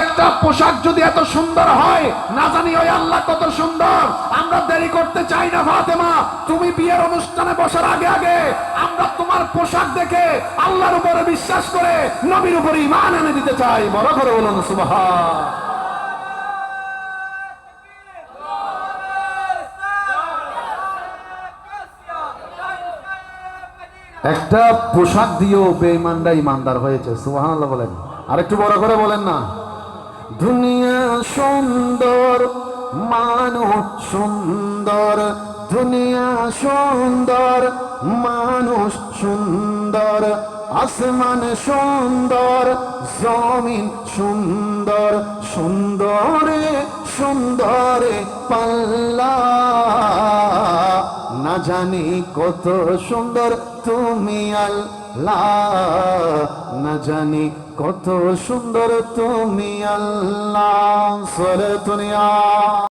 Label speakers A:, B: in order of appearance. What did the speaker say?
A: একটা পোশাক যদি এত সুন্দর হয়, না জানি ওই আল্লাহ কত সুন্দর। আমরা দেরি করতে চাই না, ফাতেমা। তুমি বিয়ের অনুষ্ঠানে বসার আগে আগে আমরা তোমার পোশাক দেখে আল্লাহর উপরে বিশ্বাস করে নবীর উপরে ইমান এনে দিতে চাই। বড় করে বলুন সুবাহ একটা পোশাক দিয়েও বেঈমানরা ইমানদার হয়েছে, সুবহানাল্লাহ বলেন। আর একটু বড় করে বলেন না। দুনিয়া সুন্দর, মানুষ সুন্দর। দুনিয়া সুন্দর, মানুষ সুন্দর। আসমান সুন্দর, জমিন সুন্দর। সুন্দরে সুন্দরে পাল্লা। না জানি কত সুন্দর তুমি আল্লাহ না জানি কত সুন্দর তুমি আল্লাহ সরে দুনিয়া।